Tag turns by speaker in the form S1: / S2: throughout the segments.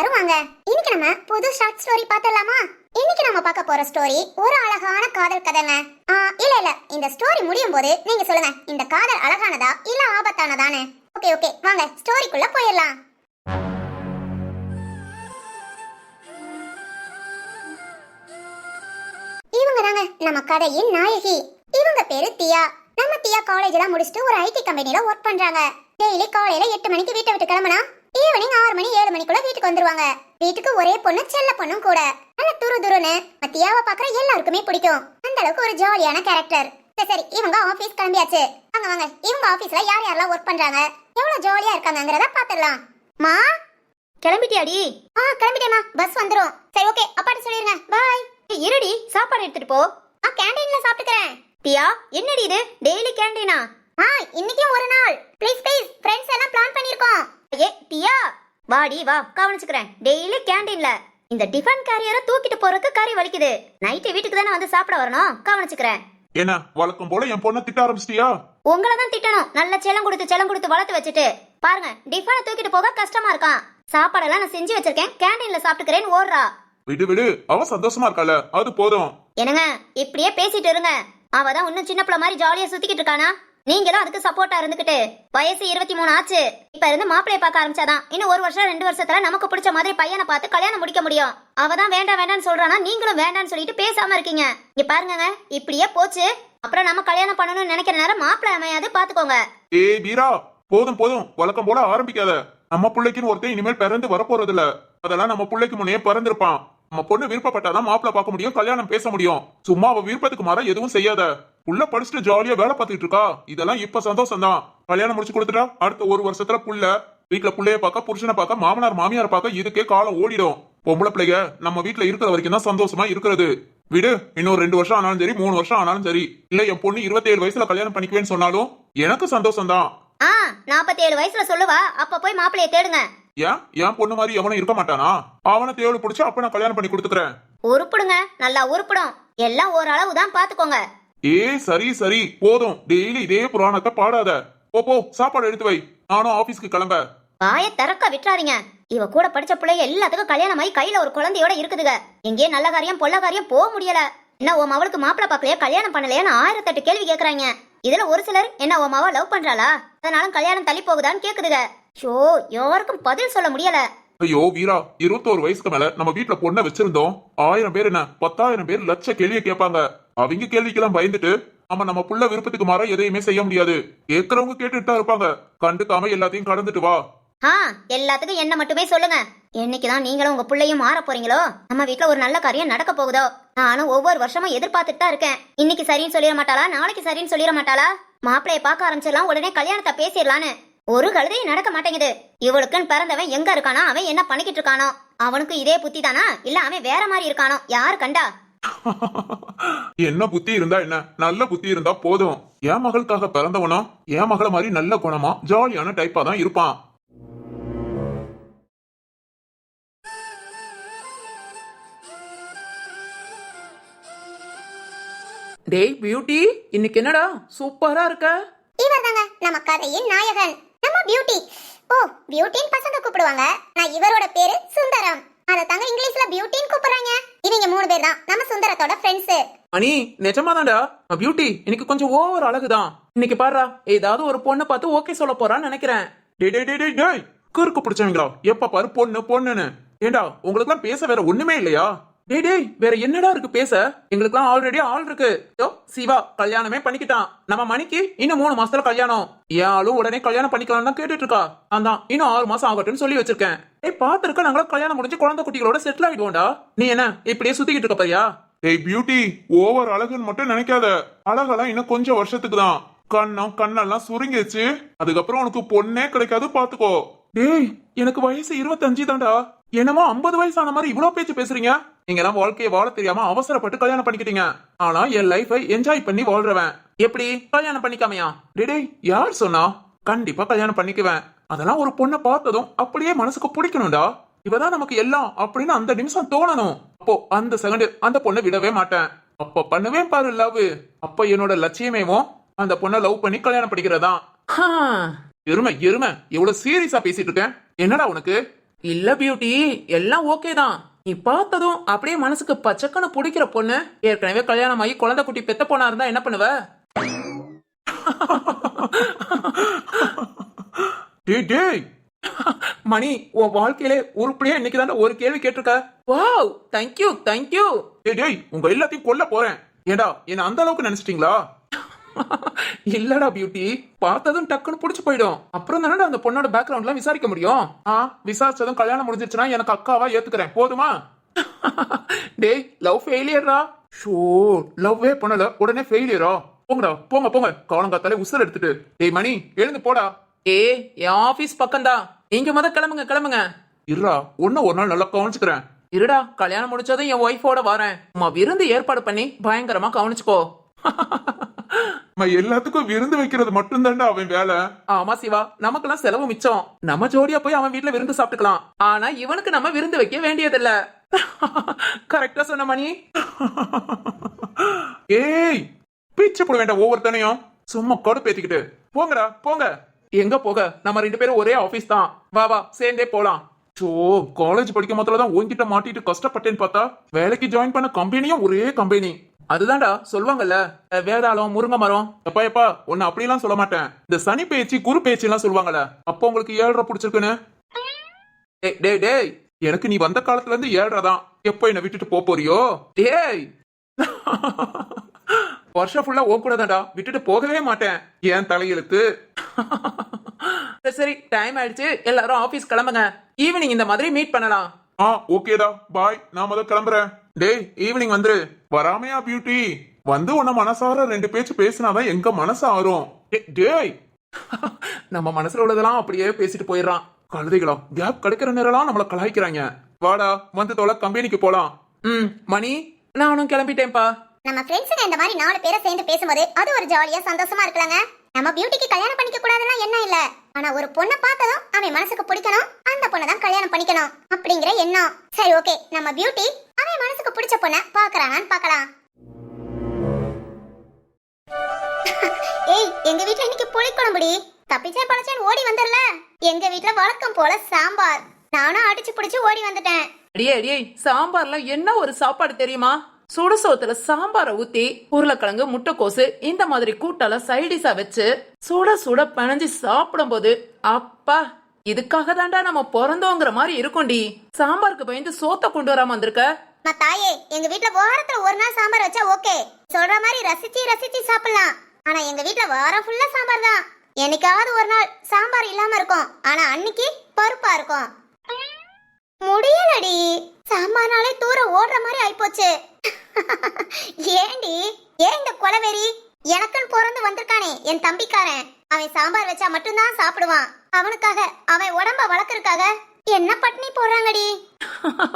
S1: எல்லாரும் வாங்க இன்னைக்கு நம்ம புது ஷார்ட் ஸ்டோரி பார்த்தலாமா இன்னைக்கு நம்ம பார்க்க போற ஸ்டோரி ஒரு அழகான காதல் கதைங்க. இல்ல இல்ல. இந்த ஸ்டோரி முடியும் போது நீங்க சொல்லுங்க. இந்த காதல் அழகானதா இல்ல ஆபத்தானதான்னு? Okay okay. வாங்க ஸ்டோரிக்குள்ள போயிடலாம். இவங்க தாங்க நம்ம கதையின் நாயகி. இவங்க பேரு தியா. நம்ம தியா காலேஜ் எல்லாம் முடிச்சுட்டு ஒரு ஐடி கம்பெனில ஒர்க் பண்றாங்க. டெய்லி காலையில எட்டு மணிக்கு வீட்டை விட்டு கிளம்புனா ஈவினிங் ஆறு மணி ஏழு மணிக்குள்ள வீட்டுக்கு வந்துருவாங்க. வீட்டுக்கு ஒரே பொண்ணு செல்ல பொண்ணும் கூட. நல்ல துரு துருன்னு தியாவை பாக்குற எல்லாருக்குமே பிடிக்கும். அந்த அளவுக்கு ஒரு ஜாலியான கேரக்டர் சரி சரி இவங்க ஆபீஸ் கிளம்பியாச்சு. வாங்க வாங்க இவங்க ஆபீஸ்ல யார் யாரெல்லாம் ஒர்க் பண்றாங்க? எவ்வளவு ஜாலியா இருக்காங்கங்கறத பாத்துடலாம் மா?
S2: கிளம்பிட்டியாடி?
S1: ஆ கிளம்பிட்டேமா பஸ் வந்துரும். சரி ஓகே அப்பாட்ட சொல்லிருங்க. பாய்
S2: இருடி சாப்பாடு எடுத்துட்டு போ.
S1: ஆ கேண்டீன்ல சாப்பிட்டுக்கிறேன்.
S2: தியா என்னடி இது? டெய்லி கேண்டீனா
S1: ஆ இன்னைக்கும் ஒரு நாள். ப்ளீஸ் ப்ளீஸ் ஃப்ரெண்ட்ஸ் எல்லாம் பிளான் பண்ணிருக்கோம்.
S2: ஏ தியா வாடி வா கவனிச்சுக்கிறேன். டெய்லி கேண்டீன்ல. இந்த டிஃபன் கேரியரை தூக்கிட்டு போறதுக்கு கறி வலிக்குது. நைட்டு வீட்டுக்கு தானே வந்து சாப்பிட வரணும்? கவனிச்சுக்கிறேன்.
S3: என்ன வழக்கம் போல என் பொண்ணை திட்ட ஆரம்பிச்சிட்டியா?
S2: உங்களை தான் திட்டணும். நல்ல செல்லம் கொடுத்து செல்லம் கொடுத்து வளர்த்து வச்சுட்டு. பாருங்க டிஃபனை தூக்கிட்டு போக கஷ்டமா இருக்கான். சாப்பாடெல்லாம் நான் செஞ்சு வச்சிருக்கேன். கேண்டீன்ல சாப்பிட்டுக்கிறேன்னு ஓடுறா.
S3: விடு விடு. அவ சந்தோஷமா இருக்கால அது போதும்.
S2: என்னங்க இப்படியே பேசிட்டு இருங்க. அவ தான் இன்னும் சின்ன பிள்ளை மாதிரி ஜாலியா சுத்திக்கிட்டு இருக்கானா? நீங்க தான் அதுக்கு சப்போர்ட்டா இருந்துகிட்டு வயசு இருபத்தி மூணு ஆச்சு. இப்ப இருந்து மாப்பிளைய பார்க்க ஆரம்பிச்சாதான் இன்னும் ஒரு வருஷம் ரெண்டு வருஷத்துல நமக்கு பிடிச்ச மாதிரி பையனை பார்த்து கல்யாணம் முடிக்க முடியும். அவ தான் வேண்டாம் வேண்டாம்னு சொல்றானா நீங்களும் வேண்டாம்னு சொல்லிட்டு பேசாம இருக்கீங்க. இங்க பாருங்க இப்படியே போச்சு. அப்புறம் நம்ம கல்யாணம் பண்ணணும்னு நினைக்கிற நேரம் மாப்பிள்ளை அமையாது பாத்துக்கோங்க.
S3: ஏய் வீரா போதும் போதும். வழக்கம் போல ஆரம்பிக்காத. நம்ம பிள்ளைக்குன்னு ஒருத்தன் இனிமேல் பிறந்து வரப்போறது இல்ல அதெல்லாம் நம்ம பிள்ளைக்கு முன்னே பிறந்திருப்பான். நம்ம பொண்ணு விருப்பப்பட்டாதான் மாப்பிள்ள பார்க்க முடியும் கல்யாணம் பேச முடியும். சும்மா அவ விருப்பத்துக்கு மாற எதுவும் செய்யாத. உள்ள படிச்சுட்டு ஜாலியா வேலை பார்த்துட்டு இருக்கா. இதெல்லாம் இப்ப சந்தோஷம் தான் கல்யாணம் முடிச்சு கொடுத்துட்டா அடுத்த ஒரு வருஷத்துல புள்ள வீட்டுல புள்ளைய பார்க்க புருஷனை பார்க்க மாமனார் மாமியார் பார்க்க இதுக்கே காலம் ஓடிடும். பொம்பளை பிள்ளைங்க நம்ம வீட்டுல இருக்கிற வரைக்கும் தான் சந்தோஷமா இருக்கிறது. விடு இன்னொரு ரெண்டு வருஷம் ஆனாலும் சரி மூணு வருஷம் ஆனாலும் சரி. இல்ல என் பொண்ணு இருபத்தேழு வயசுல கல்யாணம் பண்ணிக்குவேன்னு சொன்னாலும் எனக்கு சந்தோஷம் தான்
S2: ஆ நாற்பத்தி ஏழு வயசுல சொல்லுவா. அப்ப போய் மாப்பிளைய தேடுங்க.
S3: ஏன்? என் பொண்ணு மாதிரி எவனும் இருக்க மாட்டானா? அவனை தேவை பிடிச்சு அப்ப நான் கல்யாணம் பண்ணி கொடுத்துக்கிறேன்.
S2: உருப்பிடுங்க. நல்லா உருப்பிடும். எல்லாம் ஓரளவு தான் பாத்துக்கோங்க.
S3: ஏ சரி சரி. போதும். டெய்லி இதே புராணத்தை பாடாத. போ போ. சாப்பாடு எடுத்து வை. நானும் ஆபீஸ்க்கு கிளம்ப.
S2: வாய திறக்க விட்டுறாதீங்க. இவ கூட படிச்ச பிள்ளைங்க எல்லாத்துக்கும் கல்யாணம் ஆகி கையில ஒரு குழந்தையோட இருக்குதுங்க. எங்கேயே நல்ல காரியம் பொல்ல காரியம் போக முடியல. என்ன உன் மவளுக்கு மாப்பிள பாக்கலையா கல்யாணம் பண்ணலையான்னு ஆயிரத்தெட்டு கேள்வி கேக்குறாங்க. இதுல ஒரு சிலர் என்ன உன் லவ் பண்றாளா? அதனால கல்யாணம் தள்ளி போகுதான்னு கேக்குதுங்க ஷோ யாருக்கும் பதில் சொல்ல முடியல.
S3: ஐயோ வீரா இருபத்தோரு வயசுக்கு மேல நம்ம வீட்டுல பொண்ணை வச்சிருந்தோம். ஆயிரம் பேர் என்ன பத்தாயிரம் பேர் லட்ச கேள்வியை கேட்பாங்க. அவங்க கேள்விக்கெல்லாம் பயந்துட்டு ஆமா நம்ம புள்ள விருப்பத்துக்கு மாற எதையுமே செய்ய முடியாது. கேட்கறவங்க கேட்டுட்டு தான் இருப்பாங்க. கண்டுக்காம எல்லாத்தையும் கடந்துட்டு வா.
S2: ஆ எல்லாத்துக்கும் என்ன மட்டுமே சொல்லுங்க. என்னைக்குதான் நீங்களும் உங்க பிள்ளையும் மாற போறீங்களோ நம்ம வீட்ல ஒரு நல்ல காரியம் நடக்க போகுதோ? நானும் ஒவ்வொரு வருஷமும் எதிர்பார்த்துட்டு தான் இருக்கேன். இன்னைக்கு சரின்னு சொல்லிட மாட்டாளா? நாளைக்கு சரின்னு சொல்லிட மாட்டாளா? மாப்பிளைய பார்க்க ஆரம்பிச்சிடலாம் உடனே கல்யாணத்தை பேசிடலான்னு. ஒரு கழுதையும் நடக்க மாட்டேங்குது. இவளுக்குன்னு பிறந்தவன் எங்க இருக்கானோ அவன் என்ன பண்ணிக்கிட்டு இருக்கானோ? அவனுக்கு இதே புத்தி தானா? இல்ல அவன் வேற மாதிரி இருக்கானோ? யார் கண்டா?
S3: என்ன புத்தி இருந்தா என்ன? நல்ல புத்தி இருந்தா போதும். என் மகளுக்காக பிறந்தவனா என் மகளை மாதிரி நல்ல குணமா ஜாலியான டைப்பா தான் இருப்பான்.
S4: டேய் பியூட்டி இன்னைக்கு என்னடா? சூப்பரா இருக்க?
S1: இவர் தாங்க நம்ம கதையின் நாயகன். நம்ம பியூட்டி ஓ பியூட்டின்னு பசங்க கூப்பிடுவாங்க. நான் இவரோட பேரு சுந்தரம். அத தாங்க இங்கிலீஷ்ல பியூட்டின்னு கூப்பிடுறாங்க. இவங்க மூணு பேர் தான் நம்ம சுந்தரத்தோட ஃப்ரெண்ட்ஸ்
S4: அனி நிஜமாதான்டா? பியூட்டி இன்னைக்கு கொஞ்சம் ஓவர் அழகுதான். இன்னைக்கு பாருடா ஏதாவது ஒரு பொண்ணை பார்த்து ஓகே சொல்ல போறான்னு நினைக்கிறேன்.
S3: டேய் டேய் டேய், டேய் டேய் குறுக்கு பிடிச்சவங்களா? எப்ப பாரு பொண்ணு பொண்ணுன்னு. ஏண்டா உங்களுக்குலாம் பேச வேற ஒண்ணுமே இல்லையா?
S4: டேய் டேய் வேற என்னடா இருக்கு? பேச. எங்களுக்குலாம் ஆல்ரெடி ஆள் இருக்கு. யோ சிவா கல்யாணமே பண்ணிக்கிட்டான். நம்ம மணிக்கு இன்னும் மூணு மாசத்துல கல்யாணம். என் ஆளும் உடனே கல்யாணம் பண்ணிக்கலாம் தான் கேட்டுட்டு இருக்கா நான் தான் இன்னும் ஆறு மாசம் ஆகட்டும்னு சொல்லி வச்சிருக்கேன். ஏய் பாத்துருக்க நாங்களும் கல்யாணம் முடிஞ்சு குழந்தை குட்டிகளோட செட்டில் ஆயிடுவோம்டா. நீ என்ன இப்படியே சுத்திக்கிட்டு இருக்க பையா
S3: ஏய் பியூட்டி ஓவர் அழகுன்னு மட்டும் நினைக்காத. அழகெல்லாம் இன்னும் கொஞ்சம் வருஷத்துக்கு தான். கண்ணம் கண்ணெல்லாம் சுருங்கிடுச்சு அதுக்கப்புறம் உனக்கு பொண்ணே கிடைக்காது பாத்துக்கோ.
S4: டேய் எனக்கு வயசு இருபத்தஞ்சு தான்டா. என்னமோ ஐம்பது வயசான மாதிரி இவ்வளவு பேச்சு பேசுறீங்க? நீங்க எல்லாம் வாழ்க்கையை வாழ தெரியாம அவசரப்பட்டு கல்யாணம் பண்ணிக்கிட்டீங்க. ஆனா என் லைஃபை என்ஜாய் பண்ணி வாழ்றவன். எப்படி? கல்யாணம் பண்ணிக்காமையா? டேய் யார் சொன்னா? கண்டிப்பா கல்யாணம் பண்ணிக்குவேன். அதெல்லாம் ஒரு பொண்ணை பார்த்ததும் அப்படியே மனசுக்கு பிடிக்கணும்டா. இவதான் நமக்கு எல்லாம் அப்படின்னு அந்த நிமிஷம் தோணணும். அப்போ அந்த செகண்ட் அந்த பொண்ணை விடவே மாட்டேன். அப்ப பண்ணுவேன் பாரு லவ். அப்ப என்னோட லட்சியமேவும் அந்த பொண்ணை லவ் பண்ணி கல்யாணம் பண்ணிக்கிறதா? எருமை எருமை. எவ்வளவு சீரியஸா பேசிட்டு இருக்கேன் என்னடா உனக்கு?
S5: இல்ல பியூட்டி எல்லாம் ஓகே தான். நீ பார்த்ததும் அப்படியே மனசுக்கு பச்சக்கன்னு பிடிக்கிற பொண்ணு. ஏற்கனவே கல்யாணம் ஆகி குழந்தை குட்டி பெத்த பொண்ணா இருந்தா என்ன பண்ணுவ?
S3: டேய் டேய்.
S5: மணி உன் வாழ்க்கையிலே உருப்படியா இன்னைக்கு ஒரு கேள்வி கேட்டிருக்க. வாவ் தேங்க்யூ தேங்க்யூ
S3: டேய் டேய் உங்க எல்லாத்தையும் கொல்ல போறேன். ஏடா என்ன அந்த அளவுக்கு நினைச்சிட்டீங்களா?
S5: இல்லடா பியூட்டி பார்த்ததும் டக்குன்னு புடிச்சு போயிடும். அப்புறம் தானடா அந்த பொண்ணோட பேக்ரவுண்ட்லாம் விசாரிக்க முடியும்?
S3: ஆ விசாரிச்சதும் கல்யாணம் முடிஞ்சிருச்சுன்னா எனக்கு அக்காவா ஏத்துக்கிறேன். போதுமா?
S5: டேய் லவ் ஃபெயிலியர்டா
S3: ஷோ லவ்வே பண்ணல. உடனே ஃபெயிலியரா போங்கடா போங்க போங்க. காலங்காத்தாலே உசுர் எடுத்துட்டு. டேய் மணி எழுந்து போடா.
S5: ஏ என் ஆபீஸ் பக்கம்தான் நீங்க முத கிளம்புங்க கிளம்புங்க.
S3: இருடா ஒன்னும் ஒரு நாள் நல்லா கவனிச்சுக்கிறேன்.
S5: இருடா கல்யாணம் முடிச்சதும் என் ஒய்ஃபோட வரேன். உமா விருந்து ஏற்பாடு பண்ணி பயங்கரமா கவனிச்சுக்கோ.
S3: எல்லாத்துக்கும் விருந்து வைக்கிறது மட்டும்தான்டா அவன் வேலை.
S5: ஆமா சிவா நமக்கெல்லாம் செலவு மிச்சம். நம்ம ஜோடியா போய் அவன் வீட்ல விருந்து சாப்பிட்டுக்கலாம். ஆனா இவனுக்கு நம்ம விருந்து வைக்க வேண்டியதில்ல. கரெக்டா சொன்ன மணி.
S3: ஏய் பீச்சு போட வேண்டாம் ஒவ்வொருத்தனையும். சும்மா கடுப்பேத்திக்கிட்டு போங்கடா போங்க.
S5: எங்க போக? நம்ம ரெண்டு பேரும் ஒரே ஆபீஸ் தான். வா வா சேர்ந்தே போலாம்.
S3: ஸோ காலேஜ் படிக்கும் போதுல தான் உன்கிட்ட மாட்டிட்டு கஷ்டப்பட்டேன்னு பார்த்தா வேலைக்கு ஜாயின் பண்ண கம்பெனியும் ஒரே கம்பெனி
S5: அதுதான்டா சொல்லுவாங்கல்ல வேதாளம் முருங்கை மரம்.
S3: எப்பா எப்பா உன்னை அப்படிலாம் சொல்ல மாட்டேன். இந்த சனி பேச்சு குரு பேச்சு எல்லாம் சொல்லுவாங்கல்ல அப்போ உங்களுக்கு ஏழ்ரை பிடிச்சிருக்குன்னு.
S5: டேய், டேய் டேய்.
S3: எனக்கு நீ வந்த காலத்துல இருந்து ஏழ்ரை தான். எப்போ என்னை விட்டுட்டு போப் போறியோ?
S5: டேய். வருஷம் ஃபுல்லா ஓ கூட தான்டா. விட்டுட்டு போகவே மாட்டேன்.
S3: ஏன் தலையெழுத்து
S5: சரி, டைம் ஆயிடுச்சு. எல்லாரும் ஆபீஸ் கிளம்புங்க. ஈவினிங் இந்த மாதிரி மீட் பண்ணலாம்.
S3: ஆ ஓகேடா பாய் நான் முத கிளம்புறேன். டேய் ஈவினிங் வந்துரு. வராமையா பியூட்டி வந்து உன்ன மனசார ரெண்டு பேச்சு பேசினாதான் எங்க மனசு ஆறும். டேய்.
S5: நம்ம மனசுல உள்ளதெல்லாம் அப்படியே பேசிட்டு போயிடுறான்.
S3: கழுதைகளா கேப் கிடைக்கிற நேரம்லாம் நம்மள கலாய்க்கிறாங்க. வாடா வந்து தோல கம்பெனிக்கு போலாம்.
S5: ம் மணி நானும் கிளம்பிட்டேன்ப்பா.
S1: நம்ம ஃப்ரெண்ட்ஸுங்க இந்த மாதிரி நாலு பேரை சேர்ந்து பேசும்போது அது ஒரு ஜாலியா சந்தோஷமா இருக்கலாங்க. நம்ம பியூட்டிக்கு கல்யாணம் பண்ணிக்க கூடாதுன்னா என்ன இல்ல? ஆனா ஒரு பொண்ணை பார்த்ததும் அவன் மனசுக்கு பிடிக்கணும் அந்த பொண்ணை தான் கல்யாணம் பண்ணிக்கணும் அப்படிங்கிற எண்ணம். சரி ஓகே நம்ம பியூட்டி அவன் மனசுக்கு பிடிச்ச பொண்ணை பாக்குறானான்னு பார்க்கலாம். ஏய் எங்க வீட்ல இன்னைக்கு புளிக்குழம்புடி? தப்பிச்சே பழச்சேன் ஓடி வந்துடல எங்க வீட்ல வழக்கம் போல சாம்பார். நானும் அடிச்சு பிடிச்சு ஓடி வந்துட்டேன்.
S5: அடியே அடியே சாம்பார்ல என்ன ஒரு சாப்பாடு தெரியுமா? சுடு சோத்துல சாம்பாரை ஊத்தி உருளைக்கிழங்கு முட்டைக்கோசு இந்த மாதிரி கூட்டெல்லாம் சைடிஷா வச்சு சுட சுட பிணைஞ்சு சாப்பிடும்போது அப்பா இதுக்காக தாண்டா நம்ம பிறந்தோங்கிற மாதிரி இருக்கும்டி. சாம்பாருக்கு பயந்து சோத்த கொண்டு வராம வந்திருக்க?
S1: நான் தாயே எங்க வீட்ல வாரத்துல ஒரு நாள் சாம்பார் வச்சா ஓகே. சொல்ற மாதிரி ரசிச்சு ரசிச்சு சாப்பிடலாம். ஆனா எங்க வீட்ல வாரம் ஃபுல்லா சாம்பார் தான். என்னைக்காவது ஒரு நாள் சாம்பார் இல்லாம இருக்கும். ஆனா அன்னைக்கு பருப்பா இருக்கும். முடியலடி. சாம்பார்னாலே தூரம் ஓடுற மாதிரி ஆயிப்போச்சு. ஏண்டி? ஏன் இந்த கொலவெறி? எனக்குன்னு பிறந்து வந்திருக்கானே என் தம்பிக்காரன். அவன் சாம்பார் வச்சா மட்டும்தான் சாப்பிடுவான். அவனுக்காக அவன் உடம்ப வளர்க்கறதுக்காக என்ன பட்னி போடுறாங்கடி?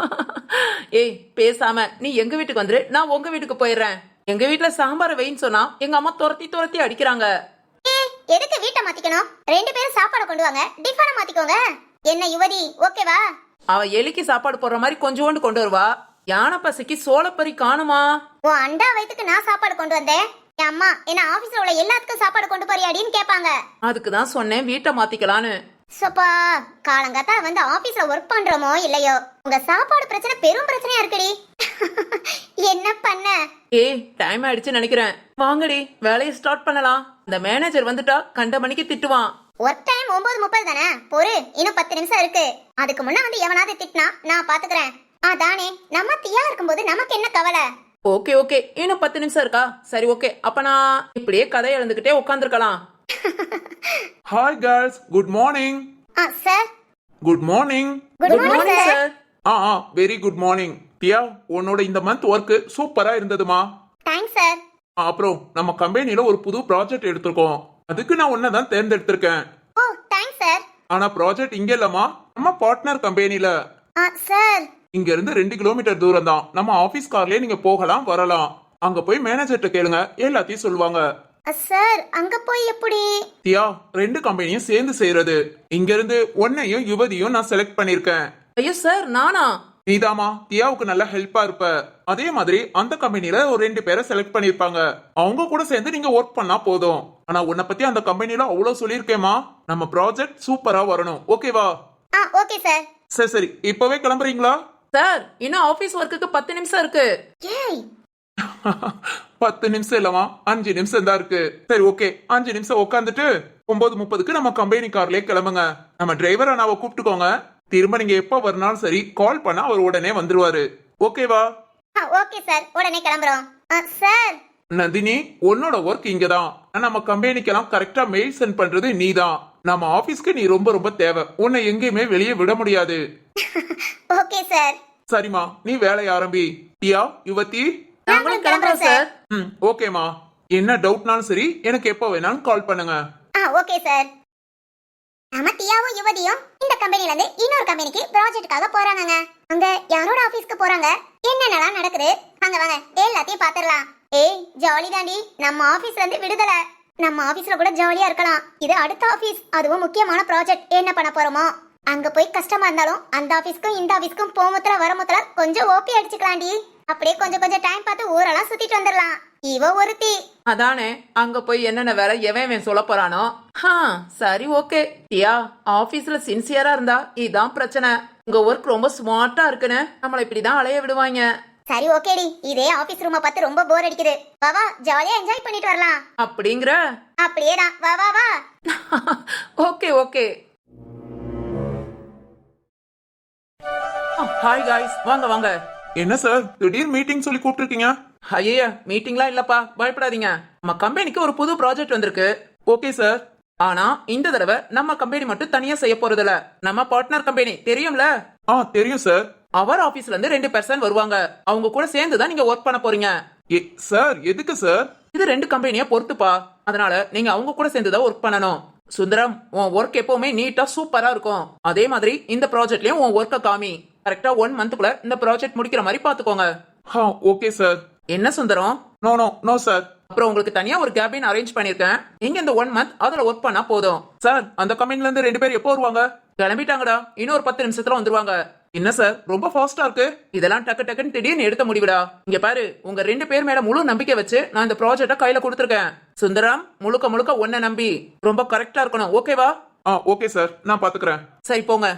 S5: ஏய் பேசாம நீ எங்க வீட்டுக்கு வந்துரு? நான் உங்க வீட்டுக்கு போயிடுறேன். எங்க வீட்ல சாம்பார் வைன்னு சொன்னா எங்க அம்மா துரத்தி துரத்தி அடிக்கிறாங்க.
S1: ஏய், எதுக்கு வீட்டை மாத்திக்கணும்? ரெண்டு பேரும் சாப்பாடு கொண்டு வாங்க. டிஃபனை மாத்திக்கோங்க. என்ன யுவதி ஓகேவா?
S5: அவ எலிக்கு சாப்பாடு போடுற மாதிரி கொஞ்சோண்டு கொண்டு வருவா. யானை பசிக்கு சோளப்பறி காணுமா?
S1: உன் அண்டா வயித்துக்கு நான் சாப்பாடு கொண்டு வந்தேன். என் அம்மா என்ன ஆபீஸ்ல உள்ள எல்லாத்துக்கும் சாப்பாடு கொண்டு போறியாடின்னு கேட்பாங்க.
S5: அதுக்கு தான் சொன்னேன் வீட்டை மாத்திக்கலான்னு.
S1: சோப்பா காலங்காத்தா வந்து ஆபீஸ்ல ஒர்க் பண்றோமோ இல்லையோ? உங்க சாப்பாடு பிரச்சனை பெரும் பிரச்சனையா இருக்குடி. என்ன பண்ண?
S5: ஏய் டைம் ஆயிடுச்சு நினைக்கிறேன். வாங்கடி வேலையை ஸ்டார்ட் பண்ணலாம். இந்த மேனேஜர் வந்துட்டா கண்ட மணிக்கு திட்டுவான்.
S1: ஒர்க் டைம் ஒன்பது முப்பது தானே? பொறு இன்னும் பத்து நிமிஷம் இருக்கு. அதுக்கு முன்ன வந்து எவனாவது திட்டினா நான் பாத்துக்கிறேன். ஆ தானே நம்ம தீயா இருக்கும்போது நமக்கு என்ன கவலை?
S5: Okay okay. இன்னும் பத்து நிமிஷம் இருக்கா? சரி ஓகே. அப்ப நான் இப்படியே கதை எழுந்துகிட்டே உட்காந்துருக்கலாம்
S3: hi girls good morning
S1: ah sir
S3: good morning
S1: good morning sir
S3: ah ah. Very good morning Diya உன்னோட இந்த மந்த் ஒர்க் சூப்பரா இருந்ததுமா?
S1: தேங்க்ஸ் சார்
S3: ஆ, அப்புறம் நம்ம கம்பெனில ஒரு புது ப்ராஜெக்ட் எடுத்திருக்கோம். அதுக்கு நான் உன்னை தான் தேர்ந்தெடுத்திருக்கேன்.
S1: ஓ தேங்க்ஸ் சார்
S3: ஆனா ப்ராஜெக்ட் இங்க இல்லம்மா. நம்ம பார்ட்னர் கம்பெனில
S1: ஆ சார்
S3: இங்க இருந்து ரெண்டு கிலோமீட்டர் தூரம் தான் நம்ம ஆபீஸ் கார்லயே நீங்க போகலாம் வரலாம். அங்க போய் மேனேஜர்கிட்ட கேளுங்க. எல்லாத்தையும் சொல்லுவாங்க.
S1: சார் அங்க போய் எப்படி?
S3: தியா ரெண்டு கம்பெனியும் சேர்ந்து செய்யறது இங்க இருந்து உன்னையும் யுவதியும் நான் செலக்ட் பண்ணிருக்கேன்.
S5: ஐயோ சார் நானா?
S3: நீதாமா தியாவுக்கு நல்ல ஹெல்ப்பா இருப்ப. அதே மாதிரி அந்த கம்பெனில ஒரு ரெண்டு பேரை செலக்ட் பண்ணிருப்பாங்க. அவங்க கூட சேர்ந்து நீங்க ஒர்க் பண்ணா போதும். ஆனா உன்னை பத்தி அந்த கம்பெனில அவ்வளவு சொல்லியிருக்கேமா நம்ம ப்ராஜெக்ட் சூப்பரா வரணும். ஓகேவா
S1: ஆ ஓகே சார்
S3: சரி சரி. இப்பவே கிளம்புறீங்களா?
S5: சார் இன்னும் ஆபீஸ் ஒர்க்குக்கு பத்து நிமிஷம் இருக்கு.
S1: ஏய்.
S3: பத்து நிமிஷம் இல்லவா அஞ்சு நிமிஷம் தான் இருக்கு. சரி ஓகே அஞ்சு நிமிஷம் உட்காந்துட்டு ஒன்பது முப்பதுக்கு நம்ம கம்பெனி கார்லயே கிளம்புங்க. நம்ம டிரைவர் அண்ணாவை கூப்பிட்டுக்கோங்க. திரும்ப நீங்க எப்ப வரனாலும் சரி கால் பண்ணா அவர் உடனே வந்துருவாரு. ஓகேவா
S1: ஓகே சார் உடனே கிளம்புறோம். சார்
S3: நந்தினி உன்னோட ஒர்க் இங்கதான். நம்ம கம்பெனிக்கெல்லாம் கரெக்டா மெயில் சென்ட் பண்றது நீதான். நம்ம ஆபீஸ்க்கு நீ ரொம்ப ரொம்ப தேவை. உன்னை எங்கேயுமே வெளியே விட முடியாது.
S1: Okay sir.
S3: சரிம்மா நீ வேலைய ஆரம்பி. டியா யுவதி?
S5: நாங்களும் கிளம்புறோம் சார்.
S3: ம் ஓகேம்மா. என்ன டவுட்னாலும் சரி எனக்கு எப்போ வேணாலும் கால் பண்ணுங்க.
S1: Ah okay sir. நம்ம தியாவும் யுவதியும் இந்த கம்பெனில இருந்து இன்னொரு கம்பெனிக்கு ப்ராஜெக்ட்டுக்காக போறாங்கங்க. அங்க யாரோட ஆபீஸ்க்கு போறாங்க? என்னென்னலாம் நடக்குது? அங்க வாங்க எல்லாத்தையும் பாத்துரலாம் ஏய் ஜாலி தாண்டி நம்ம ஆபீஸ்ல இருந்து விடுதலை. நம்ம ஆபீஸ்ல கூட ஜாலியா இருக்கலாம். இது அடுத்த ஆபீஸ் அதுவும் முக்கியமான ப்ராஜெக்ட் என்ன பண்ண போறோமோ? அங்க போய் கஷ்டமா இருந்தாலும் அந்த ஆபீஸ்க்கும் இந்த ஆபீஸ்க்கும் போமுத்துல வரமுத்துல கொஞ்சம் ஓபி அடிச்சுக்கலாம்டி. அப்படியே கொஞ்சம் கொஞ்சம் டைம் பார்த்து ஊரெல்லாம் சுத்திட்டு வந்துடலாம். இவ ஒருத்தி.
S5: அதானே அங்க போய் என்னென்ன வேலை எவன் சொல்ல போறானோ? ஹா சரி ஓகே டியா ஆபீஸ்ல சின்சியரா இருந்தா இதான் பிரச்சனை. உங்க ஒர்க் ரொம்ப ஸ்மார்ட்டா இருக்குன்னு நம்மள இப்படிதான் அலைய விடுவாங்க.
S1: சரி ஓகேடி இதே ஆபீஸ் ரூமை பார்த்து ரொம்ப போர் அடிக்குது. வா வா ஜாலியா என்ஜாய் பண்ணிட்டு வரலாம்.
S5: அப்படிங்கிற?
S1: அப்படியே தான் வா வா வா.
S5: ஓகே ஓகே ஹாய் காய்ஸ் வாங்க வாங்க.
S3: என்ன சார் திடீர் மீட்டிங் சொல்லி கூப்பிட்டுருக்கீங்க?
S5: ஐயா மீட்டிங்லாம் இல்லப்பா. பயப்படாதீங்க. நம்ம கம்பெனிக்கு ஒரு புது ப்ராஜெக்ட் வந்திருக்கு.
S3: ஓகே சார்
S5: ஆனா இந்த தடவை நம்ம கம்பெனி மட்டும் தனியா செய்ய போறதில்ல. நம்ம பார்ட்னர் கம்பெனி தெரியும்ல?
S3: ஆ தெரியும் சார்
S5: அவர் ஆபீஸ்ல இருந்து ரெண்டு பர்சன் வருவாங்க. அவங்க கூட சேர்ந்து தான் நீங்க ஒர்க் பண்ண போறீங்க.
S3: சார் எதுக்கு சார்
S5: இது ரெண்டு கம்பெனியை பொறுத்துப்பா அதனால நீங்க அவங்க கூட சேர்ந்து தான் ஒர்க் பண்ணணும். சுந்தரம் உன் ஒர்க் எப்பவுமே நீட்டா சூப்பரா இருக்கும். அதே மாதிரி இந்த ப்ராஜெக்ட்லயும் உன் ஒர்க்கை காமி. கரெக்டா ஒன் மந்த்துக்குள்ள இந்த ப்ராஜெக்ட் முடிக்கிற மாதிரி பாத்துக்கோங்க.
S3: ஆ ஓகே சார்
S5: என்ன Sundaram?
S3: No no no sir
S5: அப்புறம் உங்களுக்கு தனியா ஒரு கேபின் அரேஞ்ச் பண்ணிருக்கேன். நீங்க இந்த ஒன் மந்த் அதுல ஒர்க் பண்ணா போதும்.
S3: சார் அந்த கம்பெனில இருந்து ரெண்டு பேர் எப்போ வருவாங்க?
S5: கிளம்பிட்டாங்கடா. இன்னும் ஒரு பத்து நிமிஷத்துல வந்துருவாங்க. என்ன சார் ரொம்ப ஃபாஸ்டா இருக்கு. இதெல்லாம் டக்கு டக்குன்னு திடீர்னு எடுத்த முடிவுடா. இங்க பாரு உங்க ரெண்டு பேர் மேல முழு நம்பிக்கை வச்சு நான் இந்த ப்ராஜெக்ட கையில கொடுத்துருக்கேன். சுந்தரம் முழுக்க முழுக்க ஒன்ன நம்பி. ரொம்ப கரெக்டா இருக்கணும். ஓகேவா
S3: ஆ ஓகே சார் நான் பாத்துக்கிறேன்.
S5: சரி போங்க.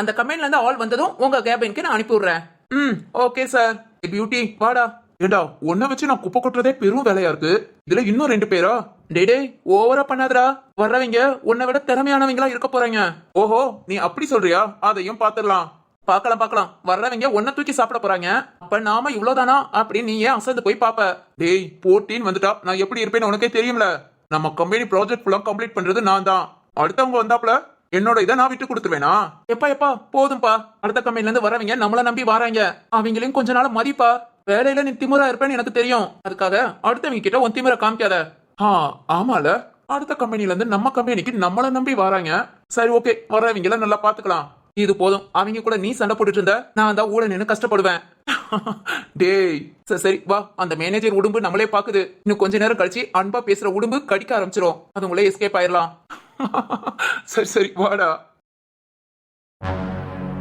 S5: அந்த கம்பெனில இருந்து ஆள் வந்ததும் உங்க கேபினுக்கு நான் அனுப்பி விடுறேன்
S3: ம் ஓகே சார். பியூட்டி வாடா. ஏண்டா உன்னை வச்சு நான் குப்பை கொட்டுறதே பெரும் வேலையா இருக்கு? இதுல இன்னும் ரெண்டு பேரா? டேய் ஓவரா பண்ணாதடா. வர்றவங்க உன்னை விட திறமையானவங்களா இருக்க போறாங்க. ஓஹோ நீ அப்படி சொல்றியா? அதையும் பாத்துடலாம். பார்க்கலாம் பார்க்கலாம் வர்றவங்க உன்னை தூக்கி சாப்பிட போறாங்க. அப்ப நாம இவ்வளவுதானா? அப்படின்னு நீ ஏன் அசந்து போய் பாப்ப? டேய் போட்டின்னு வந்துட்டா. நான் எப்படி இருப்பேன்னு உனக்கே தெரியும்ல. நம்ம கம்பெனி ப்ராஜெக்ட் ஃபுல்லா கம்ப்ளீட் பண்றது நான் தான் அடுத்தவங்க வந்தாப்ல என்னோட இதை நான் விட்டு கொடுத்துருவேனா? எப்பா எப்பா போதும்பா. அடுத்த கம்பெனில இருந்து வரவங்க நம்மள நம்பி வராங்க. அவங்களையும் கொஞ்ச நாள் மதிப்பா. வேலையில நீ திமிரா இருப்பேன்னு எனக்கு தெரியும். அதுக்காக அடுத்தவங்க கிட்ட உன் திமிர காமிக்காத. ஆ ஆமால. அடுத்த கம்பெனில இருந்து நம்ம கம்பெனிக்கு நம்மள நம்பி வராங்க. சரி ஓகே. வரவங்கள நல்லா பாத்துக்கலாம் இது போதும். அவங்க கூட நீ சண்டை போட்டுட்டு இருந்த நான் தான் ஊழ நின்று கஷ்டப்படுவேன். டேய் சரி சரி வா. அந்த மேனேஜர் உடம்பு நம்மளே பாக்குது இன்னும் கொஞ்ச நேரம் கழிச்சு அன்பா பேசுற உடம்பு கடிக்க ஆரம்பிச்சிரும். அது உங்களே எஸ்கேப் ஆயிரலாம். சரி சரி வாடா.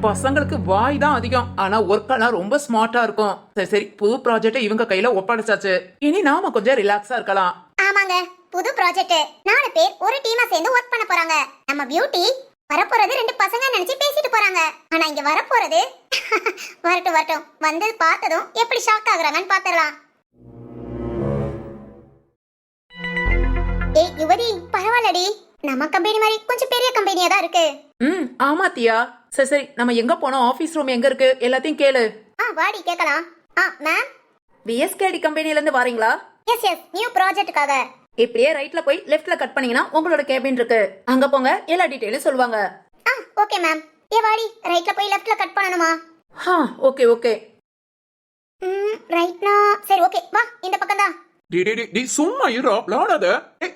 S5: பசங்களுக்கு வாய் தான் அதிகம். ஆனா ஒர்க் எல்லாம் ரொம்ப ஸ்மார்ட்டா இருக்கும். சரி சரி புது ப்ராஜெக்ட் இவங்க கையில ஒப்படைச்சாச்சு. இனி நாம கொஞ்சம் ரிலாக்ஸா இருக்கலாம்.
S1: ஆமாங்க புது ப்ராஜெக்ட் நாலு பேர் ஒரு டீமா சேர்ந்து ஒர்க் பண்ண போறாங்க. நம்ம பியூட்டி வரப்போறது ரெண்டு பசங்க நினைச்சு பேசிட்டு போறாங்க. ஆனா இங்க வரப்போறது வரட்டும் வரட்டும். வந்து பார்த்ததும் எப்படி ஷாக் ஆகுறாங்கன்னு பாத்துடலாம். ஏய் யுவதி பரவாயில்லடி. நம்ம கம்பெனி மாதிரி கொஞ்சம் பெரிய கம்பெனியா தான் இருக்கு.
S5: ம் ஆமா தியா. சரி சரி நம்ம எங்க போனோம்? ஆபீஸ் ரூம் எங்க இருக்கு? எல்லாத்தையும் கேளு.
S1: ஆ வாடி கேட்கலாம். ஆ மேம்
S5: விஎஸ்கேடி கம்பெனில இருந்து வரீங்களா?
S1: எஸ் எஸ் நியூ ப்ராஜெக்ட்டுக்காக
S5: இப்படியே ரைட்ல போய் லெஃப்ட்ல கட் பண்ணீங்கன்னா உங்களோட கேபின் இருக்கு. அங்க போங்க எல்லா டீடைலும் சொல்லுவாங்க.
S1: ஆ ஓகே மேம் ஏ வாடி ரைட்ல போய் லெஃப்ட்ல கட் பண்ணணுமா?
S5: ஹா ஓகே ஓகே
S1: ம் ரைட்னா சரி ஓகே வா இந்த பக்கம் தான்
S3: டேய் டேய், டேய் டேய் சும்மா இருடா விளாடாத.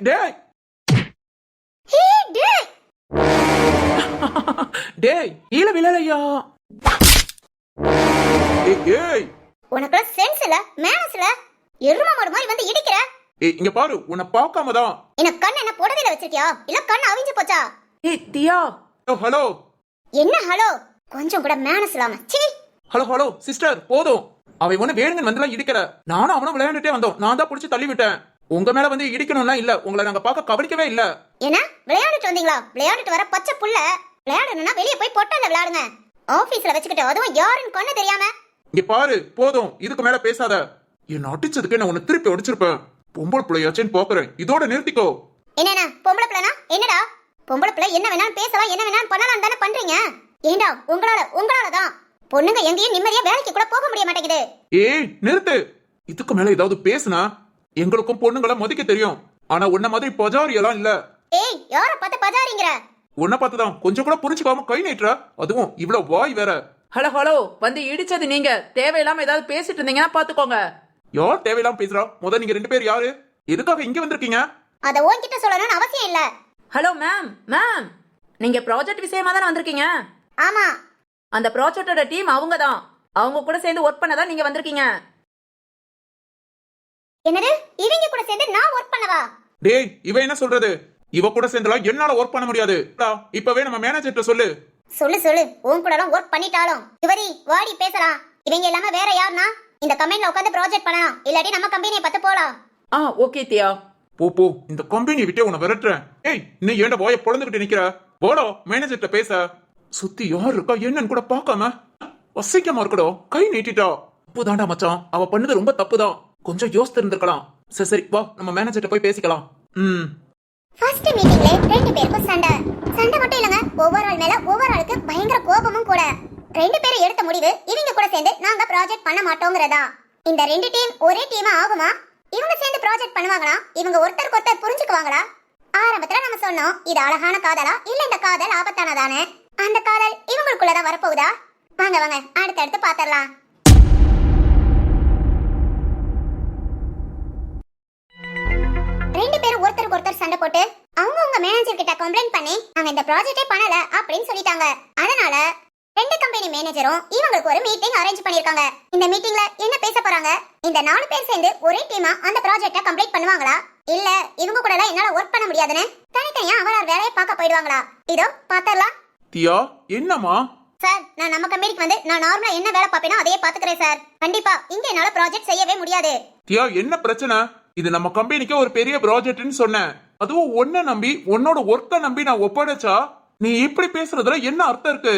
S3: டேய். டேய்.
S5: கீழே விழலையா?
S3: ஏய்
S1: உனக்குள்ள சென்ஸ் இல்ல மேனஸ் இல்ல. எரும மாடு மாதிரி வந்து இடிக்கிற.
S3: ஏய் இங்க பாரு உன்னை பார்க்காம தான்.
S1: என்ன கண் என்ன புடவையில வச்சிருக்கியா? இல்ல கண் அவிஞ்சு போச்சா?
S5: ஏய் தியா.
S3: Oh, hello.
S1: என்ன ஹலோ? கொஞ்சம் கூட மேனஸ் இல்லாம. சீ
S3: ஹலோ ஹலோ சிஸ்டர் போதும். அவன் ஒண்ணு வேணுங்க வந்துலாம் இடிக்கல நானும் அவனும் விளையாண்டுட்டே வந்தோம். நான் தான் புடிச்சு தள்ளி விட்டேன். உங்க மேல வந்து இடிக்கணும்லாம் இல்ல. உங்களை நாங்க பார்க்க கவனிக்கவே இல்ல.
S1: என்ன விளையாடிட்டு வந்தீங்களா? விளையாடிட்டு வர பச்சை புள்ள. விளையாடணும்னா வெளியே போய் பொட்டால விளையாடுங்க. ஆபீஸ்ல வச்சுக்கிட்டு அதுவும் யாருன்னு கொண்டு தெரியாம.
S3: இங்க பாரு போதும். இதுக்கு மேல பேசாத. என்ன அடிச்சதுக்கு நான் உன்னை திருப்பி அடிச்சிருப்பேன் பொம்பளை பிள்ளையாச்சேன்னு பாக்குறேன். இதோட நிறுத்திக்கோ.
S1: என்னண்ணா பொம்பளை பிள்ளைனா என்னடா? பொம்பளை பிள்ளை என்ன வேணாலும் பேசலாம் என்ன வேணாலும் பண்ணலாம் தானே பண்றீங்க? ஏண்டா உங்களால உங்களால தான் பொண்ணுங்க எங்கேயும் நிம்மதியா வேலைக்கு கூட போக முடிய மாட்டேங்குது.
S3: ஏய் நிறுத்து. இதுக்கு மேல ஏதாவது பேசுனா எங்களுக்கும் பொண்ணுங்களை மதிக்க தெரியும். ஆனா உன்ன மாதிரி பஜாரி எல்லாம் இல்ல.
S1: ஏய் யார பார்த்து பஜாரிங்கிற?
S3: உன்னை பார்த்துதான் கொஞ்சம் கூட புரிஞ்சுக்காம கை நீட்டுற. அதுவும் இவ்வளவு வாய் வேற.
S5: ஹலோ ஹலோ வந்து இடிச்சது நீங்க. தேவையில்லாம ஏதாவது பேசிட்டு இருந்தீங்கன்னா பாத்துக்கோங்க.
S3: யார் தேவையில்லாம பேசுறா? முத நீங்க ரெண்டு பேர் யாரு? எதுக்காக இங்க வந்திருக்கீங்க?
S1: அத உன்கிட்ட சொல்லணும்னு அவசியம் இல்ல.
S5: ஹலோ மேம் மேம் நீங்க ப்ராஜெக்ட் விஷயமா தானே வந்திருக்கீங்க?
S1: ஆமா.
S5: அந்த ப்ராஜெக்டோட டீம் அவங்க தான் அவங்க கூட சேர்ந்து ஒர்க் பண்ண தான் நீங்க வந்திருக்கீங்க.
S1: என்னது? இவங்க கூட சேர்ந்து நான் ஒர்க் பண்ணவா?
S3: டேய் இவ என்ன சொல்றது? இவ கூட சேர்ந்தலாம் என்னால ஒர்க் பண்ண முடியாது. இப்பவே நம்ம மேனேஜர்ட்ட சொல்லு.
S1: சொல்லு சொல்லு. உன் கூட எல்லாம் ஒர்க் பண்ணிட்டாலும். யுவதி வாடி பேசலாம். இவங்க இல்லாம வேற யாருனா? இந்த கம்பெனில உட்காந்து ப்ராஜெக்ட் பண்ணலாம் இல்லாட்டி நம்ம கம்பெனியை பத்து போலாம்.
S5: ஆ ஓகே தியா.
S3: போ போ. இந்த கம்பெனியை விட்டே உன்னை விரட்டுறேன். ஏய் இன்னும் ஏன்டா வாய பொழந்துகிட்டு நிக்கிற? போடோ மேனேஜர்ட்ட பேச. சுத்தி யார் இருக்கா என்னன்னு கூட பார்க்காம வசிக்கமா இருக்கடோ. கை நீட்டிட்டா.
S5: தப்புதான்டா மச்சான். அவ பண்ணது ரொம்ப தப்புதான். கொஞ்சம் யோசித்திருந்திருக்கலாம் சரி சரி வா நம்ம மேனேஜர்கிட்ட போய் பேசிக்கலாம்.
S3: ம்.
S1: ஃபர்ஸ்ட் மீட்டிங்ல ரெண்டு பேருக்கும் சண்டை. சண்டை மட்டும் இல்லங்க ஒவ்வொரு ஆள் மேல ஒவ்வொரு ஆளுக்கு பயங்கர கோபமும் கூட. ரெண்டு பேரும் எடுத்த முடிவு இவங்க கூட சேர்ந்து நாங்க ப்ராஜெக்ட் பண்ண மாட்டோங்கிறதா? இந்த ரெண்டு டீம் ஒரே டீமா ஆகுமா? இவங்க சேர்ந்து ப்ராஜெக்ட் பண்ணுவாங்களா? இவங்க ஒருத்தருக்கு ஒருத்தர் புரிஞ்சுக்குவாங்களா? ஆரம்பத்துல நம்ம சொன்னோம் இது அழகான காதலா? இல்ல இந்த காதல் ஆபத்தானதானே? அந்த காதல் இவங்களுக்குள்ளதான் வரப்போகுதா? வாங்க வாங்க அடுத்தடுத்து பாத்திரலாம் ரெண்டு பேரும் ஒருத்தருக்கு ஒருத்தர் சண்டை போட்டு அவங்க உங்க மேனேஜர் கிட்ட கம்ப்ளைண்ட் பண்ணி நாங்க இந்த ப்ராஜெக்டே பண்ணல அப்படின்னு சொல்லிட்டாங்க. அதனால ரெண்டு கம்பெனி மேனேஜரும் இவங்களுக்கு ஒரு மீட்டிங் அரேஞ்ச் பண்ணிருக்காங்க இந்த மீட்டிங்ல என்ன பேச போறாங்க? இந்த நாலு பேர் சேர்ந்து ஒரே டீமா அந்த ப்ராஜெக்ட கம்ப்ளீட் பண்ணுவாங்களா? இல்ல இவங்க கூட எல்லாம் என்னால ஒர்க் பண்ண முடியாதுன்னு தனித்தனியா அவரார் வேலையை பார்க்க போயிடுவாங்களா? இதோ பாத்திரலாம்
S3: தியா என்னம்மா?
S1: சார் நான் நம்ம கம்பெனிக்கு வந்து நான் நார்மலா என்ன வேலை பார்ப்பேனோ அதையே பாத்துக்கிறேன் சார். கண்டிப்பா இங்க என்னால ப்ராஜெக்ட் செய்யவே முடியாது.
S3: தியா என்ன பிரச்சனை? இது நம்ம கம்பெனிக்கு ஒரு பெரிய ப்ராஜெக்ட்னு சொன்னேன். அதுவும் ஒன்ன நம்பி உன்னோட ஒர்க்க நம்பி நான் ஒப்படைச்சா நீ இப்படி பேசுறதுல என்ன அர்த்தம் இருக்கு?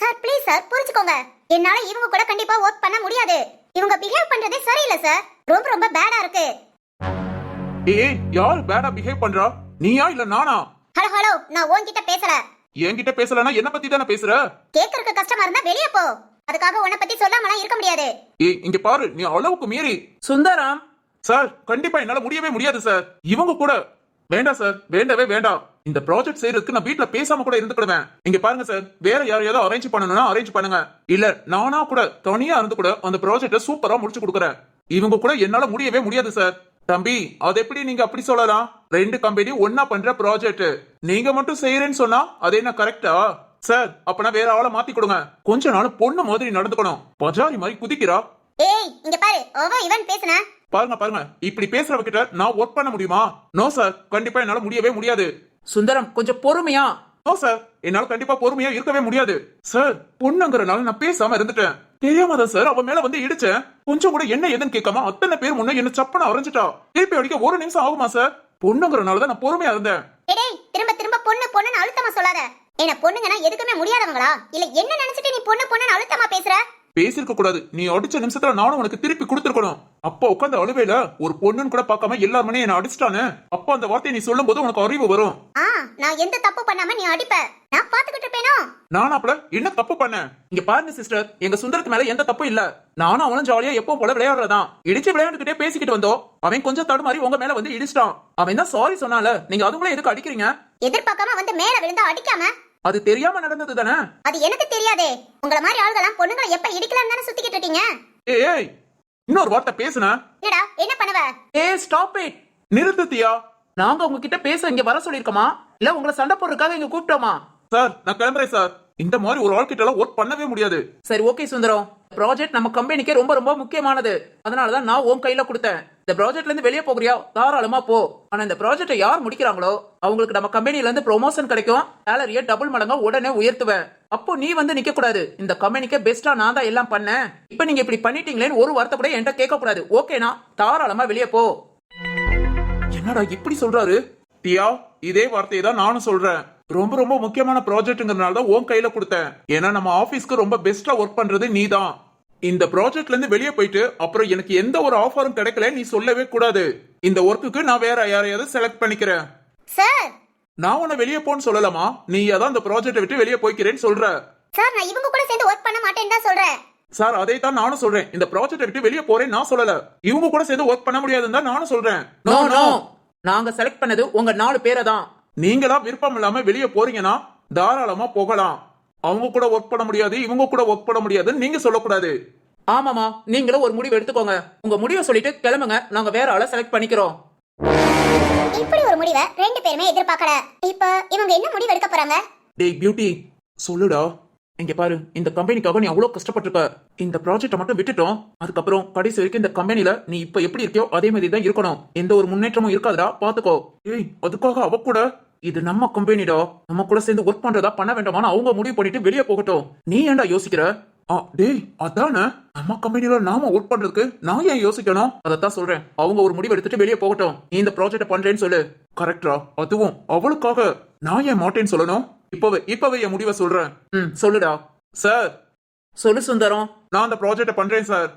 S1: சார் ப்ளீஸ் சார் புரிஞ்சுக்கோங்க. என்னால இவங்க கூட கண்டிப்பா ஒர்க் பண்ண முடியாது. இவங்க பிஹேவ் பண்றதே சரியில்லை சார் ரொம்ப ரொம்ப பேடா இருக்கு.
S3: ஏய் யார் பேடா பிஹேவ் பண்றா? நீயா இல்ல நானா?
S1: ஹலோ ஹலோ நான் உன்கிட்ட பேசல.
S3: என்கிட்ட பேசலனா என்ன பத்தி தானே பேசுற?
S1: கேக்குறதுக்கு கஷ்டமா இருந்தா வெளிய போ. அதுக்காக உன்னை பத்தி சொல்லாமலாம் இருக்க முடியாது.
S3: ஏய் இங்க பாரு நீ அளவுக்கு மீறி.
S5: சுந்தரம்
S3: சார் கண்டிப்பா என்னால முடியவே முடியாது சார். இவங்க கூட வேண்டாம் சார். வேண்டவே வேண்டாம். இந்த ப்ராஜெக்ட் செய்யறதுக்கு நான் வீட்டுல பேசாம கூட இருந்துக்கிடுவேன். இங்க பாருங்க சார். வேற யாரையாவது அரேஞ்ச் பண்ணணும்னா அரேஞ்ச் பண்ணுங்க. இல்ல நானா கூட தனியா இருந்து கூட அந்த ப்ராஜெக்ட சூப்பரா முடிச்சு கொடுக்குறேன். இவங்க கூட என்னால முடியவே முடியாது சார். தம்பி அது எப்படி நீங்க அப்படி சொல்லலாம்? ரெண்டு கம்பெனி ஒன்னா பண்ற ப்ராஜெக்ட் நீங்க மட்டும் செய்யறேன்னு சொன்னா அது என்ன கரெக்டா சார் அப்பனா வேற ஆளை மாத்தி கொடுங்க. கொஞ்ச நாள் பொண்ணு மாதிரி நடந்துக்கணும். பஜாரி மாதிரி குதிக்கிறா.
S1: ஏய் இங்க பாரு. ஓவா இவன் பேசுனா
S3: பாருங்க பாருங்க. இப்படி பேசுறவ கிட்ட நான் ஒர்க் பண்ண முடியுமா? நோ சார் கண்டிப்பா என்னால முடியவே முடியாது.
S5: சுந்தரம் கொஞ்சம் பொறுமையா.
S3: நோ சார் என்னால கண்டிப்பா பொறுமையா இருக்கவே முடியாது. சார் பொண்ணுங்கிறனால நான் பேசாம இருந்துட்டேன். தெரியாம தான் சார் அவன் மேல வந்து இடிச்சேன். கொஞ்சம் கூட என்ன ஏதுன்னு கேட்காம அத்தனை பேர் முன்ன என்ன சப்பன அரைஞ்சிட்டா. திருப்பி அடிக்க ஒரு நிமிஷம் ஆகுமா சார் பொண்ணுங்கிறனால தான் நான் பொறுமையா இருந்தேன்.
S1: டேய் திரும்ப திரும்ப பொண்ணு பொண்ணுன்னு அழுத்தமா சொல்லாத. என்ன பொண்ணுங்கன்னா எதுக்குமே முடியாதவங்களா? இல்ல என்ன நினைச்சிட்டு நீ பொண்ணு பொண்ணுன்னு அழுத்தமா பேசுற?
S3: பேசிருக்க கூடாது. நீ அடிச்ச நிமிஷத்துல நானும் உனக்கு திருப்பி கொடுத்துருக்கணும். அப்ப உட்காந்து அழுவையில ஒரு பொண்ணுன்னு கூட பார்க்காம எல்லார் மணியும் என்ன அடிச்சிட்டானே. அப்ப அந்த வார்த்தையை நீ சொல்லும் போது உனக்கு அறிவு வரும்.
S1: நான் எந்த தப்பு பண்ணாம நீ அடிப்ப? நான் பாத்துக்கிட்டு இருப்பேனோ?
S3: நானாப்ல என்ன தப்பு பண்ணேன்
S5: இங்க பாருங்க சிஸ்டர் எங்க சுந்தரத்து மேல எந்த தப்பும் இல்ல. நானும் அவனும் ஜாலியா எப்பவும் போல விளையாடுறதான். இடிச்சு விளையாண்டுகிட்டே பேசிக்கிட்டு வந்தோம். அவன் கொஞ்சம் தடுமாறி உங்க மேல வந்து இடிச்சிட்டான். அவன் தான் சாரி சொன்னால? நீங்க அதுக்குள்ள எதுக்கு அடிக்கிறீங்க?
S1: எதிர்பார்க்காம வந்து மேல விழுந்தா அடிக்காம?
S5: அது தெரியாம நடந்தது தானே?
S1: அது எனக்கு தெரியாதே. உங்கள மாதிரி ஆள்களாம் பொண்ணுங்களை எப்ப இடிக்கலாம்னு தானே சுத்திக்கிட்டு இருக்கீங்க?
S3: ஏய் ஏய் இன்னொரு வார்த்தை பேசுன?
S1: என்னடா என்ன பண்ணுவ?
S5: ஏ ஸ்டாப் இட்
S3: நிறுத்துத்தியா
S5: நாங்க உங்ககிட்ட பேச இங்க வர சொல்லிருக்கோமா இல்ல உங்களை சண்டை போடுறதுக்காக இங்க கூப்பிட்டோமா?
S3: சார் நான் கிளம்புறேன் சார். இந்த மாதிரி ஒரு ஆள்கிட்ட எல்லாம் ஒர்க் பண்ணவே முடியாது.
S5: சரி ஓகே சுந்தரம். ப்ராஜெக்ட் நம்ம கம்பெனிக்கே ரொம்ப ரொம்ப முக்கியமானது. அதனாலதான் நான் உன் கையில கொடுத்தேன். இந்த ப்ராஜெக்ட்ல இருந்து வெளியே போகிறியா? தாராளமா போ. ஆனா இந்த ப்ராஜெக்டை யார் முடிக்கிறாங்களோ அவங்களுக்கு நம்ம கம்பெனில இருந்து ப்ரொமோஷன் கிடைக்கும். சேலரிய டபுள் மடங்கா உடனே உயர்த்துவேன். அப்போ நீ வந்து நிக்க கூடாது. இந்த கம்பெனிக்கு பெஸ்டா நான் தான் எல்லாம் பண்ணேன். இப்போ நீங்க இப்படி பண்ணிட்டீங்களேன்னு ஒரு வார்த்தை கூட என்கிட்ட கேட்க கூடாது. ஓகேனா தாராளமா வெளியே போ.
S3: என்னடா இப்படி சொல்றாரு? தியா இதே வார்த்தையை தான் நானும் சொல்றேன். ரொம்ப ரொம்ப முக்கியமான ப்ராஜெக்ட்ங்கிறதுனால தான் உன் கையில கொடுத்தேன். ஏன்னா நம்ம ஆபீஸ்க்கு ரொம்ப பெஸ்டா ஒர்க் பண்றது நீ தான். இந்த ப்ராஜெக்ட்ல இருந்து வெளியே போயிட்டு அப்புறம் எனக்கு எந்த ஒரு ஆஃபரும் கிடைக்கல நீ சொல்லவே கூடாது. இந்த ஒர்க்குக்கு நான் வேற யாரையாவது செலக்ட் பண்ணிக்கிறேன்.
S1: சார்!
S3: நான் உன்னை வெளியே போன்னு சொல்லலாமா நீ அதான் இந்த ப்ராஜெக்ட்டை விட்டு வெளியே போய்க்கிறேன்னு சொல்ற.
S1: சார் நான் இவங்க கூட சேர்ந்து ஒர்க் பண்ண மாட்டேன்னு தான் சொல்றேன்.
S3: சார் அதை தான் நானும் சொல்றேன். இந்த ப்ராஜெக்ட்டை விட்டு வெளியே போறேன்னு நான் சொல்லல. இவங்க கூட சேர்ந்து ஒர்க் பண்ண முடியாதுன்னு தான் நானும் சொல்றேன்.
S5: நோ நோ நாங்க செலக்ட் பண்ணது உங்க நாலு பேரை தான்.
S3: நீங்களா விருப்பம் இல்லாம வெளியே போறீங்கன்னா தாராளமா போகலாம். அவங்க கூட ஒர்க் பண்ண முடியாது இவங்க கூட ஒர்க் பண்ண முடியாதுன்னு நீங்க சொல்லக்கூடாது.
S5: ஆமாமா நீங்களும் ஒரு முடிவு எடுத்துக்கோங்க. உங்க முடிவை சொல்லிட்டு கிளம்புங்க. நாங்க வேற ஆளை செலக்ட் பண்ணிக்கிறோம்.
S1: இப்படி ஒரு முடிவை ரெண்டு பேருமே எதிர்பார்க்கல. இப்ப இவங்க என்ன முடிவு எடுக்க போறாங்க?
S5: டேய் பியூட்டி சொல்லுடா. இங்க பாரு இந்த கம்பெனிக்காக நீ அவ்வளவு கஷ்டப்பட்டிருக்க. இந்த ப்ராஜெக்ட்டை மட்டும் விட்டுட்டோம். அதுக்கப்புறம் கடைசி வரைக்கும் இந்த கம்பெனில நீ இப்ப எப்படி இருக்கியோ அதே மாதிரி தான் இருக்கணும். எந்த ஒரு முன்னேற்றமும் இருக்காதுடா பாத்துக்கோ.
S3: ஏய் அதுக்காக அவ கூட
S5: இது நம்ம கம்பெனிடா நம்ம கூட சேர்ந்து ஒர்க் பண்றதா பண்ண வேண்டாமான்னு அவங்க முடிவு பண்ணிட்டு வெளியே போகட்டும். நீ ஏன்டா யோசிக்கிற?
S3: ஆ டேய் அதானே? நம்ம கம்பெனில நாம ஒர்க் பண்றதுக்கு நான் ஏன் யோசிக்கணும்?
S5: அதத்தான் சொல்றேன். அவங்க ஒரு முடிவு எடுத்துட்டு வெளியே போகட்டும். நீ இந்த ப்ராஜெக்ட்டை பண்றேன்னு சொல்லு.
S3: கரெக்டா அதுவும் அவளுக்காக. நான் ஏன் மாட்டேன்னு சொல்லணும்? இப்பவே இப்பவே என் முடிவை சொல்றேன்.
S5: ம் சொல்லுடா.
S3: சார்.
S5: சொல்லு சுந்தரம்.
S3: நான் அந்த ப்ராஜெக்ட்டை பண்றேன் சார்.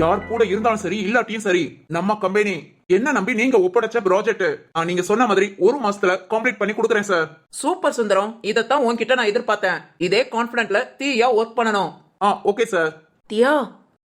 S3: யார் கூட இருந்தாலும் சரி இல்லாட்டியும் சரி நம்ம கம்பெனி என்ன நம்பி நீங்க ஒப்படைச்ச ப்ராஜெக்ட் நீங்க சொன்ன மாதிரி ஒரு மாசத்துல கம்ப்ளீட் பண்ணி கொடுக்குறேன் சார்
S5: சூப்பர் சுந்தரம். இதைத்தான் உன்கிட்ட நான் எதிர்பார்த்தேன். இதே கான்பிடன்ட்ல தீயா ஒர்க் பண்ணணும்.
S3: ஆ ஓகே சார்
S5: தியா?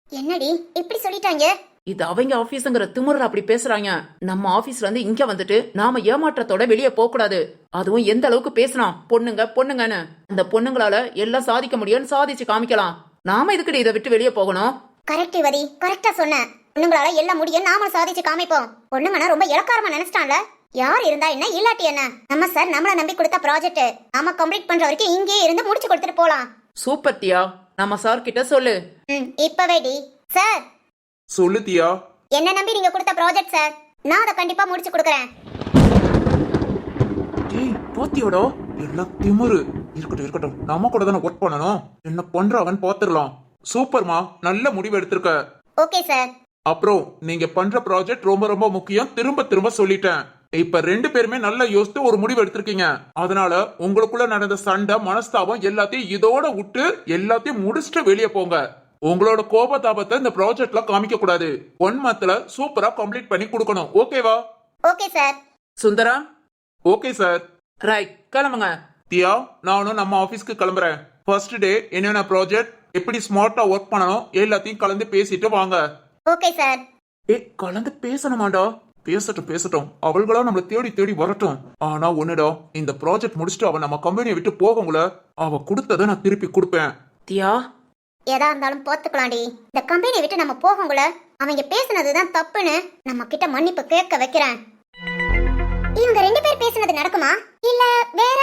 S1: என்னடி இப்படி சொல்லிட்டாங்க?
S5: இது அவங்க ஆபீஸ்ங்கிற திமுறல அப்படி பேசுறாங்க. நம்ம ஆபீஸ்ல இருந்து இங்க வந்துட்டு நாம ஏமாற்றத்தோட வெளியே போக கூடாது அதுவும் எந்த அளவுக்கு பேசினான் பொண்ணுங்க பொண்ணுங்கன்னு. அந்த பொண்ணுங்களால எல்லாம் சாதிக்க முடியும்னு சாதிச்சு காமிக்கலாம். நாம இதுக்கிட்ட இதை விட்டு வெளியே போகணும்?
S1: கரெக்ட் வரி கரெக்டா சொன்ன. பொண்ணுங்களால எல்லாம் முடியும் நாம சாதிச்சு காமிப்போம். பொண்ணுங்கன்னா ரொம்ப இலக்காரமா நினைச்சிட்டான்ல? யார் இருந்தா என்ன இல்லாட்டி என்ன? நம்ம சார் நம்மள நம்பி கொடுத்த ப்ராஜெக்ட் நாம கம்ப்ளீட் பண்ற வரைக்கும் இங்கேயே இருந்து முடிச்சு கொடுத்துட்டு போலாம்.
S5: சூப்பர் தியா நம்ம சார் கிட்ட சொல்லு.
S1: ம் இப்பவே டி. சார்
S3: சொல்லு தியா.
S1: என்ன நம்பி நீங்க கொடுத்த ப்ராஜெக்ட் சார் நான் அதை கண்டிப்பா முடிச்சு கொடுக்குறேன்.
S3: டேய் பாத்தியோடா? எல்லாம் திமிரு. இருக்கட்டும் இருக்கட்டும். நம்ம கூட தானே ஒர்க் பண்ணணும். என்ன பண்றாங்கன்னு பாத்துடலாம். சூப்பர்மா நல்ல முடிவு எடுத்திருக்க.
S1: Okay sir.
S3: அப்புறம் நீங்க பண்ற ப்ராஜெக்ட் ரொம்ப ரொம்ப முக்கியம். திரும்ப திரும்ப சொல்லிட்டேன். இப்ப ரெண்டு பேருமே நல்லா யோசித்து ஒரு முடிவு எடுத்திருக்கீங்க. அதனால உங்களுக்குள்ள நடந்த சண்டை மனஸ்தாபம் எல்லாத்தையும் இதோட விட்டு எல்லாத்தையும் முடிச்சுட்டு வெளியே போங்க. உங்களோட கோபதாபத்தை இந்த ப்ராஜெக்ட்ல காமிக்க கூடாது. ஒன் மந்த்ல சூப்பரா கம்ப்ளீட் பண்ணி கொடுக்கணும். ஓகேவா
S1: okay sir.
S5: Sundaram
S3: okay sir.
S5: Right கிளம்புங்க.
S3: தியா நானும் நம்ம ஆபீஸ்க்கு கிளம்புறேன். ஃபர்ஸ்ட் டே என்னென்ன ப்ராஜெக்ட் எப்படி ஸ்மார்ட்டா ஒர்க் பண்ணணும் எல்லாத்தையும் கலந்து பேசிட்டு வாங்க.
S1: ஓகே சார்
S3: ஏ கலந்து பேசணுமாடா பேசட்டும் பேசட்டும். அவள்களா நம்மள தேடி தேடி வரட்டும். ஆனா ஒண்ணுடா இந்த ப்ராஜெக்ட் முடிச்சுட்டு அவ நம்ம கம்பெனியை விட்டு போகங்கள அவ கொடுத்ததை நான் திருப்பி கொடுப்பேன்.
S5: தியா?
S1: எதா இருந்தாலும் போத்துக்கலாம்டி இந்த கம்பெனியை விட்டு நம்ம போகங்குள்ள அவங்க பேசுனதுதான் தப்புன்னு நம்ம கிட்ட மன்னிப்பு கேட்க வைக்கிறேன். இவங்க ரெண்டு பேர் பேசுனது நடக்குமா? இல்ல வேற?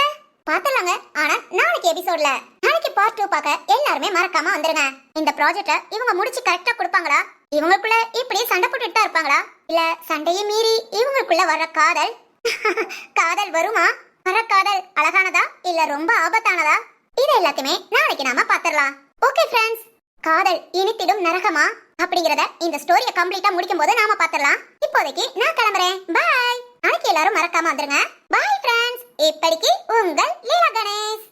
S1: பாத்தலாங்க ஆனா நாளைக்கு எபிசோட்ல நாளைக்கு பார்ட் டூ பார்க்க எல்லாருமே மறக்காம வந்துருங்க. இந்த ப்ராஜெக்ட இவங்க முடிச்சு கரெக்டா கொடுப்பாங்களா? இவங்களுக்குள்ள இப்படி சண்டை போட்டுட்டு தான் இருப்பாங்களா? இல்ல சண்டையை மீறி இவங்களுக்குள்ள வர காதல்? காதல் வருமா? வர காதல் அழகானதா? இல்ல ரொம்ப ஆபத்தானதா? இது எல்லாத்தையுமே நாளைக்கு நாம பாத்திரலாம் ஓகே ஃப்ரெண்ட்ஸ் காதல் இனித்திடும் நரகமா? அப்படிங்கறத இந்த ஸ்டோரியை கம்ப்ளீட்டா முடிக்கும் போது நாம பாத்திரலாம் இப்போதைக்கு நான் கிளம்புறேன். பாய் நாளைக்கு எல்லாரும் மறக்காம வந்துருங்க. பாய் ஃப்ரெண்ட்ஸ் இப்படிக்கு உங்கள் லீலா கணேஷ்.